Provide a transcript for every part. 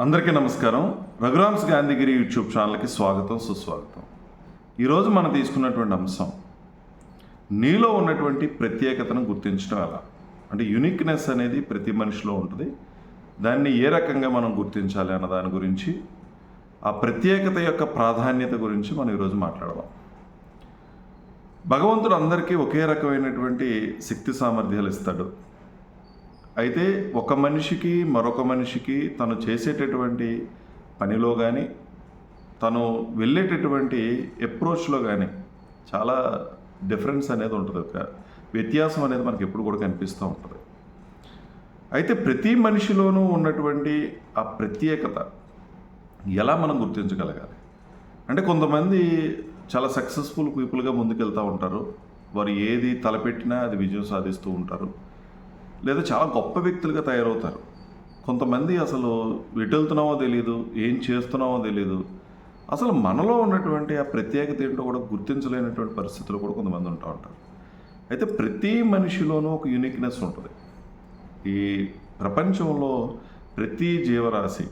అందరికీ నమస్కారం. రఘురామ్స్ గాంధీగిరి యూట్యూబ్ ఛానల్కి స్వాగతం సుస్వాగతం. ఈరోజు మనం తీసుకున్నటువంటి అంశం నీలో ఉన్నటువంటి ప్రత్యేకతను గుర్తించడం ఎలా? అంటే యునిక్నెస్ అనేది ప్రతి మనిషిలో ఉంటుంది. దాన్ని ఏ రకంగా మనం గుర్తించాలి అన్న దాని గురించి ఆ ప్రత్యేకత యొక్క ప్రాధాన్యత గురించి మనం ఈరోజు మాట్లాడదాం. భగవంతుడు అందరికీ ఒకే రకమైనటువంటి శక్తి సామర్థ్యాలు ఇస్తాడు. అయితే ఒక మనిషికి మరొక మనిషికి తను చేసేటటువంటి పనిలో కానీ తను వెళ్ళేటటువంటి అప్రోచ్లో కానీ చాలా డిఫరెన్స్ అనేది ఉంటుంది. ఒక వ్యత్యాసం అనేది మనకి ఎప్పుడు కూడా కనిపిస్తూ ఉంటుంది. అయితే ప్రతి మనిషిలోనూ ఉన్నటువంటి ఆ ప్రత్యేకత ఎలా మనం గుర్తించగలగాలి? అంటే కొంతమంది చాలా సక్సెస్ఫుల్ పీపుల్గా ముందుకెళ్తూ ఉంటారు. వారు ఏది తలపెట్టినా అది విజయం సాధిస్తూ ఉంటారు. లేదా చాలా గొప్ప వ్యక్తులుగా తయారవుతారు. కొంతమంది అసలు ఎటు తెలియదు ఏం చేస్తున్నామో తెలియదు అసలు మనలో ఉన్నటువంటి ఆ ప్రత్యేకత ఏంటో కూడా గుర్తించలేనటువంటి పరిస్థితులు కూడా కొంతమంది ఉంటూ ఉంటారు. అయితే ప్రతి మనిషిలోనూ ఒక యూనిక్నెస్ ఉంటుంది. ఈ ప్రపంచంలో ప్రతి జీవరాశి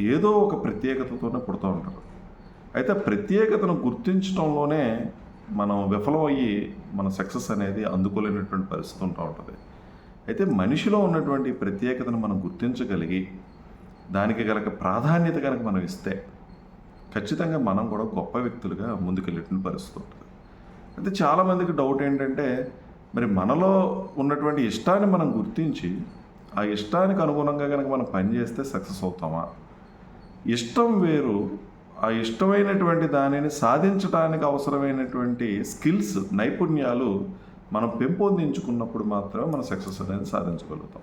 ఏదో ఒక ప్రత్యేకతతోనే పుడుతూ ఉంటారు. అయితే ప్రత్యేకతను గుర్తించడంలోనే మనం విఫలం అయ్యి మన సక్సెస్ అనేది అందుకోలేనటువంటి పరిస్థితి ఉంటూ ఉంటుంది. అయితే మనిషిలో ఉన్నటువంటి ప్రత్యేకతను మనం గుర్తించగలిగి దానికి గనక ప్రాధాన్యత కనుక మనం ఇస్తే ఖచ్చితంగా మనం కూడా గొప్ప వ్యక్తులుగా ముందుకెళ్ళేటువంటి పరిస్థితి ఉంటుంది. అయితే చాలామందికి డౌట్ ఏంటంటే మరి మనలో ఉన్నటువంటి ఇష్టాన్ని మనం గుర్తించి ఆ ఇష్టానికి అనుగుణంగా కనుక మనం పనిచేస్తే సక్సెస్ అవుతామా? ఇష్టం వేరు. ఆ ఇష్టమైనటువంటి దానిని సాధించడానికి అవసరమైనటువంటి స్కిల్స్ నైపుణ్యాలు మనం పెంపొందించుకున్నప్పుడు మాత్రమే మనం సక్సెస్ అనేది సాధించగలుగుతాం.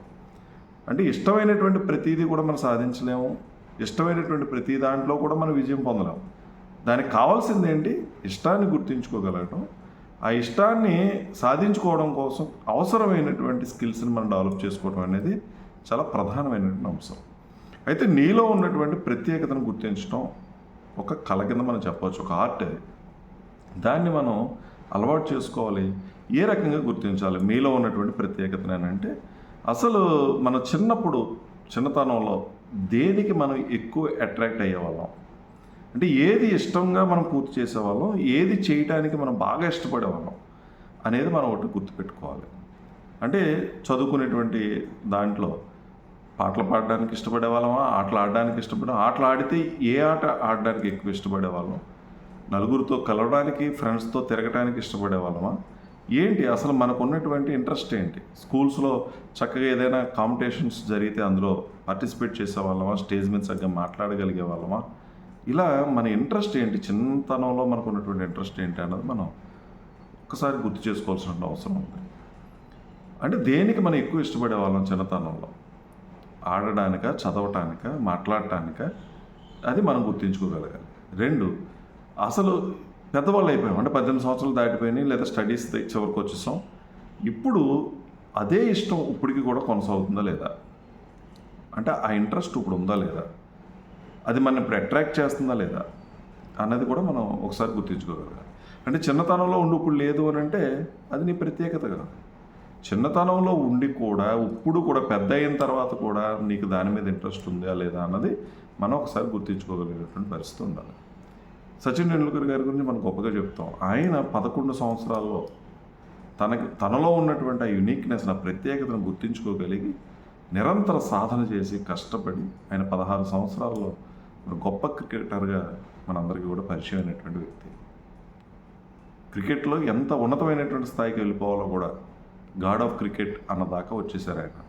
అంటే ఇష్టమైనటువంటి ప్రతిదీ కూడా మనం సాధించలేము. ఇష్టమైనటువంటి ప్రతి దాంట్లో కూడా మనం విజయం పొందలేము. దానికి కావాల్సింది ఏంటి ఇష్టాన్ని గుర్తించుకోగలగటం. ఆ ఇష్టాన్ని సాధించుకోవడం కోసం అవసరమైనటువంటి స్కిల్స్ని మనం డెవలప్ చేసుకోవడం అనేది చాలా ప్రధానమైనటువంటి అంశం. అయితే నీలో ఉన్నటువంటి ప్రత్యేకతను గుర్తించడం ఒక కళ కింద మనం చెప్పవచ్చు ఒక ఆర్ట్ అది. దాన్ని మనం అలవాటు చేసుకోవాలి. ఏ రకంగా గుర్తించాలి? మీలో ఉన్నటువంటి ప్రత్యేకతను అంటే అసలు మన చిన్నప్పుడు చిన్నతనంలో దేనికి మనం ఎక్కువ అట్రాక్ట్ అయ్యేవాళ్ళం? అంటే ఏది ఇష్టంగా మనం పూర్తి చేసేవాళ్ళం? ఏది చేయటానికి మనం బాగా ఇష్టపడేవాళ్ళం? అనేది మనం ఒకటి గుర్తుపెట్టుకోవాలి. అంటే చదువుకునేటువంటి దాంట్లో పాటలు పాడడానికి ఇష్టపడే వాళ్ళమా ఆటలు ఆడడానికి ఇష్టపడే ఆటలు ఆడితే ఏ ఆట ఆడడానికి ఎక్కువ ఇష్టపడే వాళ్ళం నలుగురితో కలవడానికి ఫ్రెండ్స్తో తిరగడానికి ఇష్టపడే వాళ్ళమా ఏంటి? అసలు మనకు ఉన్నటువంటి ఇంట్రెస్ట్ ఏంటి? స్కూల్స్లో చక్కగా ఏదైనా కాంపిటీషన్స్ జరిగితే అందులో పార్టిసిపేట్ చేసే వాళ్ళమా స్టేజ్ మీద చక్కగా మాట్లాడగలిగే వాళ్ళమా? ఇలా మన ఇంట్రెస్ట్ ఏంటి? చిన్నతనంలో మనకు ఉన్నటువంటి ఇంట్రెస్ట్ ఏంటి అన్నది మనం ఒక్కసారి గుర్తు చేసుకోవాల్సిన అవసరం ఉంది. అంటే దేనికి మనం ఎక్కువ ఇష్టపడే వాళ్ళం చిన్నతనంలో? ఆడడానిక చదవటానిక మాట్లాడటానిక? అది మనం గుర్తించుకోగలగాలి. రెండు అసలు పెద్దవాళ్ళు అయిపోయాం. అంటే పద్దెనిమిది సంవత్సరాలు దాటిపోయినాయి లేదా స్టడీస్ చివరికి వచ్చేసాం. ఇప్పుడు అదే ఇష్టం ఇప్పటికి కూడా కొనసాగుతుందా లేదా? అంటే ఆ ఇంట్రెస్ట్ ఇప్పుడు ఉందా లేదా? అది మనం ఇప్పుడు అట్రాక్ట్ చేస్తుందా లేదా? అన్నది కూడా మనం ఒకసారి గుర్తించుకోగలగాలి. అంటే చిన్నతనంలో ఉండి ఇప్పుడు లేదు అని అంటే అది నీ ప్రత్యేకత కదా. చిన్నతనంలో ఉండి కూడా ఇప్పుడు కూడా పెద్ద అయిన తర్వాత కూడా నీకు దాని మీద ఇంట్రెస్ట్ ఉందా లేదా అన్నది మనం ఒకసారి గుర్తించుకోగలిగినటువంటి పరిస్థితి ఉండాలి. సచిన్ టెండూల్కర్ గారి గురించి మనం గొప్పగా చెప్తాం. ఆయన పదకొండు సంవత్సరాల్లో తనకి తనలో ఉన్నటువంటి ఆ యునిక్నెస్ ఆ ప్రత్యేకతను గుర్తించుకోగలిగి నిరంతర సాధన చేసి కష్టపడి ఆయన పదహారు సంవత్సరాల్లో ఒక గొప్ప క్రికెటర్గా మనందరికీ కూడా పరిచయం అయినటువంటి వ్యక్తి. క్రికెట్లో ఎంత ఉన్నతమైనటువంటి స్థాయికి వెళ్ళిపోవాలో కూడా గాడ్ ఆఫ్ క్రికెట్ అన్నదాకా వచ్చేసారు ఆయన.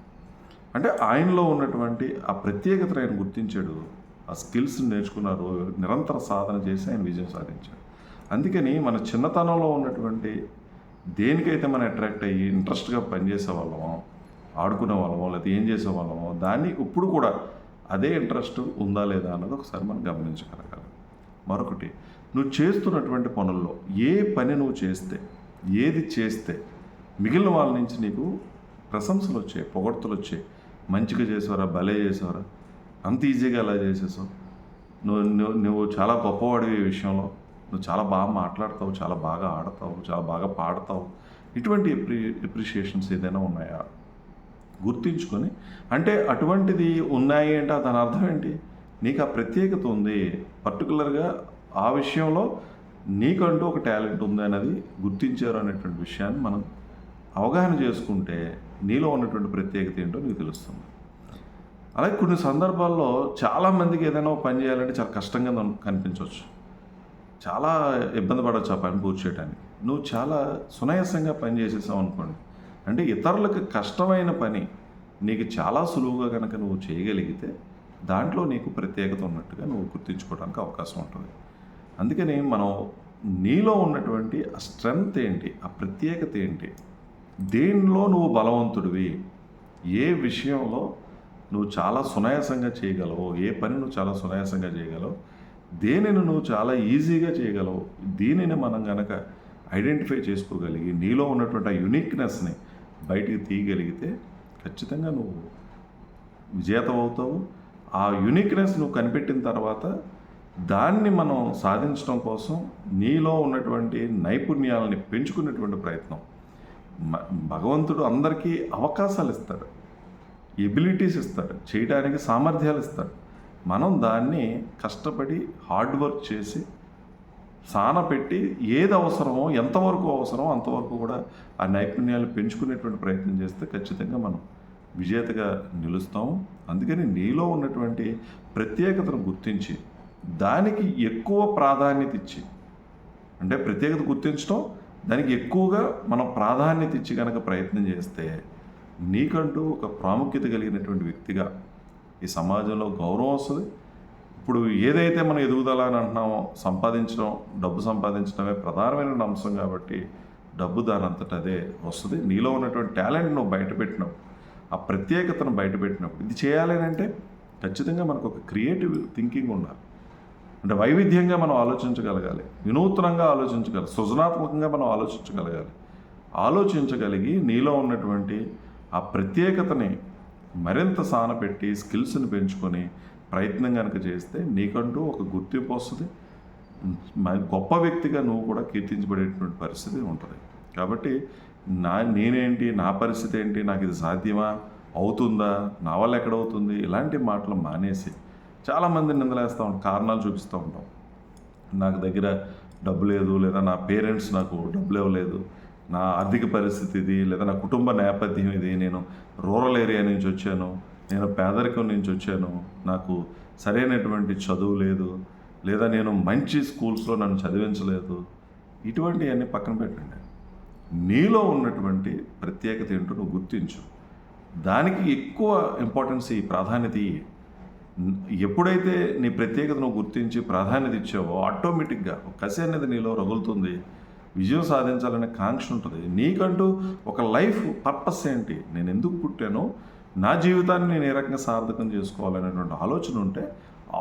అంటే ఆయనలో ఉన్నటువంటి ఆ ప్రత్యేకతను ఆయన గుర్తించాడు. ఆ స్కిల్స్ నేర్చుకున్నారు నిరంతర సాధన చేసి ఆయన విజయం సాధించాడు. అందుకని మన చిన్నతనంలో ఉన్నటువంటి దేనికైతే మనం అట్రాక్ట్ అయ్యి ఇంట్రెస్ట్గా పనిచేసే వాళ్ళమో ఆడుకునే వాళ్ళమో లేకపోతే ఏం చేసే వాళ్ళమో దాన్ని ఇప్పుడు కూడా అదే ఇంట్రెస్ట్ ఉందా లేదా అన్నది ఒకసారి మనం గమనించగలగాలి. మరొకటి నువ్వు చేస్తున్నటువంటి పనుల్లో ఏ పని నువ్వు చేస్తే ఏది చేస్తే మిగిలిన వాళ్ళ నుంచి నీకు ప్రశంసలు వచ్చాయి పొగడ్తలు వచ్చాయి. మంచిగా చేసేవారా భలే చేసేవారా? అంత ఈజీగా ఎలా చేసేసావు? నువ్వు నువ్వు నువ్వు చాలా గొప్పవాడివి ఈ విషయంలో. నువ్వు చాలా బాగా మాట్లాడతావు చాలా బాగా ఆడతావు చాలా బాగా పాడతావు. ఇటువంటి ఎప్రి ఎప్రిషియేషన్స్ ఏదైనా ఉన్నాయా? గుర్తించుకొని. అంటే అటువంటిది ఉన్నాయి అంటే దాని అర్థం ఏంటి? నీకు ఆ ప్రత్యేకత ఉంది. పర్టికులర్గా ఆ విషయంలో నీకంటూ ఒక టాలెంట్ ఉంది అనేది గుర్తించారు అనేటువంటి విషయాన్ని మనం అవగాహన చేసుకుంటే నీలో ఉన్నటువంటి ప్రత్యేకత ఏంటో నీకు తెలుస్తుంది. అలాగే కొన్ని సందర్భాల్లో చాలామందికి ఏదైనా ఒక పని చేయాలంటే చాలా కష్టంగా కనిపించవచ్చు. చాలా ఇబ్బంది పడవచ్చు ఆ పని పూర్తి చేయడానికి నువ్వు చాలా సునాయాసంగా పని చేసేసావు అనుకోండి. అంటే ఇతరులకు కష్టమైన పని నీకు చాలా సులువుగా కనుక నువ్వు చేయగలిగితే దాంట్లో నీకు ప్రత్యేకత ఉన్నట్టుగా నువ్వు గుర్తించుకోవడానికి అవకాశం ఉంటుంది. అందుకని మనం నీలో ఉన్నటువంటి ఆ స్ట్రెంగ్త్ ఏంటి ఆ ప్రత్యేకత ఏంటి దేనిలో నువ్వు బలవంతుడివి ఏ విషయంలో నువ్వు చాలా సునాయాసంగా చేయగలవు. ఏ పని నువ్వు చాలా సునాయాసంగా చేయగలవు. దేనిని నువ్వు చాలా ఈజీగా చేయగలవు. దీనిని మనం గనక ఐడెంటిఫై చేసుకోగలిగి నీలో ఉన్నటువంటి ఆ యునిక్నెస్ని బయటికి తీయగలిగితే ఖచ్చితంగా నువ్వు విజేత అవుతావు ఆ యునిక్నెస్ నువ్వు కనిపెట్టిన తర్వాత దాన్ని మనం సాధించడం కోసం నీలో ఉన్నటువంటి నైపుణ్యాలని పెంచుకునేటువంటి ప్రయత్నం. భగవంతుడు అందరికీ అవకాశాలు ఇస్తాడు. ఎబిలిటీస్ ఇస్తాడు చేయడానికి సామర్థ్యాలు ఇస్తాడు మనం దాన్ని కష్టపడి హార్డ్ వర్క్ చేసి సాన పెట్టి ఏది అవసరమో ఎంతవరకు అవసరమో అంతవరకు కూడా ఆ నైపుణ్యాలు పెంచుకునేటువంటి ప్రయత్నం చేస్తే ఖచ్చితంగా మనం విజేతగా నిలుస్తాము. అందుకని నీలో ఉన్నటువంటి ప్రత్యేకతను గుర్తించి దానికి ఎక్కువ ప్రాధాన్యత ఇచ్చి అంటే ప్రత్యేకత గుర్తించడం దానికి ఎక్కువగా మనం ప్రాధాన్యత ఇచ్చి కనుక ప్రయత్నం చేస్తే నీకంటూ ఒక ప్రాముఖ్యత కలిగినటువంటి వ్యక్తిగా ఈ సమాజంలో గౌరవం వస్తుంది. ఇప్పుడు ఏదైతే మనం ఎదుగుదల అని అంటున్నామో సంపాదించడం డబ్బు సంపాదించడమే ప్రధానమైన అంశం కాబట్టి డబ్బు దాని అంతట అదే వస్తుంది. నీలో ఉన్నటువంటి టాలెంట్ నువ్వు బయటపెట్టినప్పుడు ఆ ప్రత్యేకతను బయటపెట్టినప్పుడు ఇది చేయాలి అంటే ఖచ్చితంగా మనకు ఒక క్రియేటివ్ థింకింగ్ ఉండాలి. అంటే వైవిధ్యంగా మనం ఆలోచించగలగాలి. వినూత్నంగా ఆలోచించగలగాలి. సృజనాత్మకంగా మనం ఆలోచించగలగాలి. ఆలోచించగలిగి నీలో ఉన్నటువంటి ఆ ప్రత్యేకతని మరింత సానపెట్టి స్కిల్స్ని పెంచుకొని ప్రయత్నం కనుక చేస్తే నీకంటూ ఒక గుర్తింపు వస్తుంది. గొప్ప వ్యక్తిగా నువ్వు కూడా కీర్తించబడేటువంటి పరిస్థితి ఉంటుంది. కాబట్టి నా నేనేంటి నా పరిస్థితి ఏంటి నాకు ఇది సాధ్యమా అవుతుందా నా వల్ల ఎక్కడవుతుంది ఇలాంటి మాటలు మానేసి చాలామంది నిందలేస్తూ ఉంటాం కారణాలు చూపిస్తూ ఉంటాం. నాకు దగ్గర డబ్బు లేదు లేదా నా పేరెంట్స్ నాకు డబ్బులు ఇవ్వలేదు నా ఆర్థిక పరిస్థితి ఇది లేదా నా కుటుంబ నేపథ్యం ఇది నేను రూరల్ ఏరియా నుంచి వచ్చాను నేను పేదరికం నుంచి వచ్చాను నాకు సరైనటువంటి చదువు లేదు లేదా నేను మంచి స్కూల్స్లో నన్ను చదివించలేదు ఇటువంటివన్నీ పక్కన పెట్టండి. నీలో ఉన్నటువంటి ప్రత్యేకత ఏంటో నువ్వు గుర్తించు. దానికి ఎక్కువ ఇంపార్టెన్స్ ఈ ప్రాధాన్యత ఎప్పుడైతే నీ ప్రత్యేకత నువ్వు గుర్తించి ప్రాధాన్యత ఇచ్చావో ఆటోమేటిక్గా కసి అనేది నీలో రగులుతుంది. విజయం సాధించాలనే కాంక్ష ఉంటుంది. నీకంటూ ఒక లైఫ్ పర్పస్ ఏంటి? నేను ఎందుకు పుట్టానో నా జీవితాన్ని నేను ఏ రకంగా సార్థకం చేసుకోవాలనేటువంటి ఆలోచన ఉంటే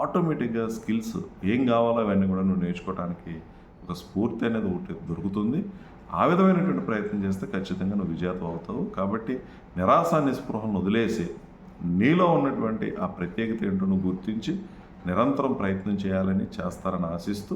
ఆటోమేటిక్గా స్కిల్స్ ఏం కావాలో అవన్నీ కూడా నువ్వు నేర్చుకోవడానికి ఒక స్ఫూర్తి అనేది ఒకటి దొరుకుతుంది. ఆ విధమైనటువంటి ప్రయత్నం చేస్తే ఖచ్చితంగా నువ్వు విజేత అవుతావు. కాబట్టి నిరాశ నిస్పృహను వదిలేసి నీలో ఉన్నటువంటి ఆ ప్రత్యేకత ఏంటో నువ్వు గుర్తించి నిరంతరం ప్రయత్నం చేయాలని చేస్తారని ఆశిస్తూ